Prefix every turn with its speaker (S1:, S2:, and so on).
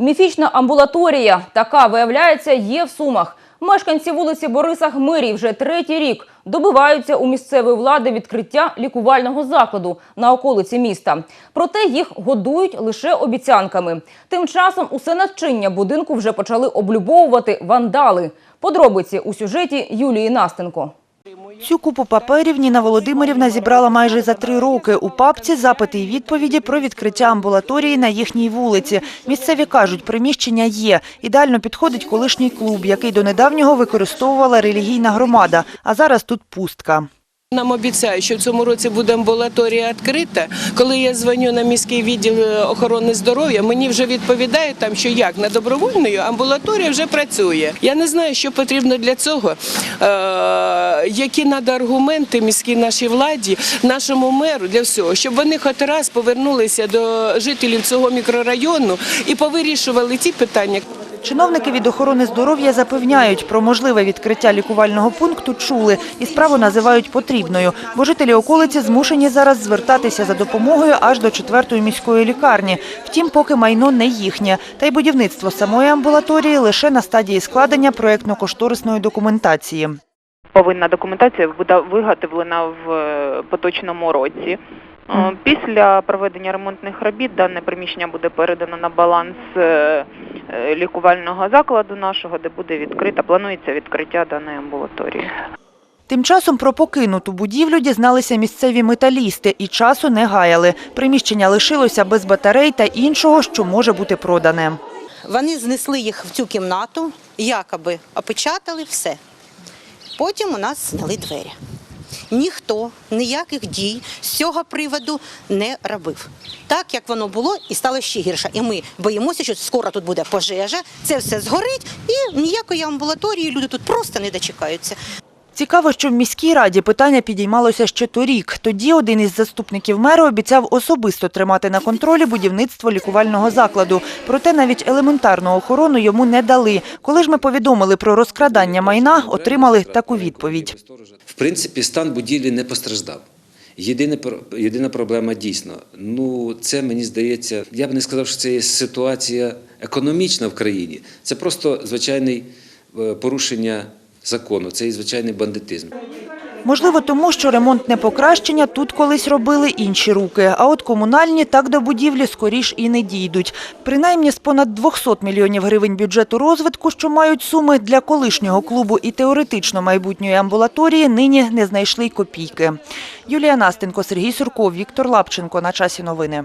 S1: Міфічна амбулаторія така виявляється є в Сумах. Мешканці вулиці Бориса Гмирі вже третій рік добиваються у місцевої влади відкриття лікувального закладу на околиці міста. Проте їх годують лише обіцянками. Тим часом усе начиння будинку вже почали облюбовувати вандали. Подробиці у сюжеті Юлії Настенко.
S2: Цю купу паперів Ніна Володимирівна зібрала майже за три роки. У папці запити і відповіді про відкриття амбулаторії на їхній вулиці. Місцеві кажуть, приміщення є. Ідеально підходить колишній клуб, який до недавнього використовувала релігійна громада, а зараз тут пустка.
S3: Нам обіцяють, що в цьому році буде амбулаторія відкрита. Коли я дзвоню на міський відділ е, охорони здоров'я, мені вже відповідають там, що як на добровольною амбулаторія вже працює. Я не знаю, що потрібно для цього. Е, які треба аргументи міській нашій владі, нашому меру для всього, щоб вони хоч раз повернулися до жителів цього мікрорайону і повирішували ті питання.
S2: Чиновники від охорони здоров'я запевняють, про можливе відкриття лікувального пункту чули і справу називають потрібною, бо жителі околиці змушені зараз звертатися за допомогою аж до четвертої міської лікарні. Втім, поки майно не їхнє, та й будівництво самої амбулаторії лише на стадії складення проєктно-кошторисної документації.
S4: повинна документація буде виготовлена в е, поточному році. Е, Після проведення ремонтних робіт дане приміщення буде передано на баланс е, лікувального закладу нашого, де буде відкрита, планується відкриття даної амбулаторії.
S2: Тим часом про покинуту будівлю дізналися місцеві металісти і часу не гаяли. Приміщення лишилося без батарей та іншого, що може бути продане.
S5: Вони знесли їх в цю кімнату, якоби опечатали все. Потім у нас зняли двері. Ніхто ніяких дій з цього приводу не робив. Так як воно було і стало ще гірше. І ми боїмося, що скоро тут буде пожежа, це все згорить, і ніякої амбулаторії люди тут просто не дочекаються.
S2: Цікаво, що в міській раді питання підіймалося ще торік. Тоді один із заступників мера обіцяв особисто тримати на контролі будівництво лікувального закладу. Проте навіть елементарну охорону йому не дали. Коли ж ми повідомили про розкрадання майна, отримали таку відповідь.
S6: В принципі, стан будівлі не постраждав. Єдине, єдина проблема дійсно. Ну, це мені здається, я б не сказав, що це є ситуація економічна в країні. Це просто звичайне порушення закону, це і звичайний бандитизм.
S2: Можливо, тому що ремонтне покращення тут колись робили інші руки, а от комунальні так до будівлі скоріш і не дійдуть. Принаймні з понад 200 мільйонів гривень бюджету розвитку, що мають суми для колишнього клубу і теоретично майбутньої амбулаторії, нині не знайшли й копійки. Юлія Настенко, Сергій Сурков, Віктор Лапченко. На часі новини.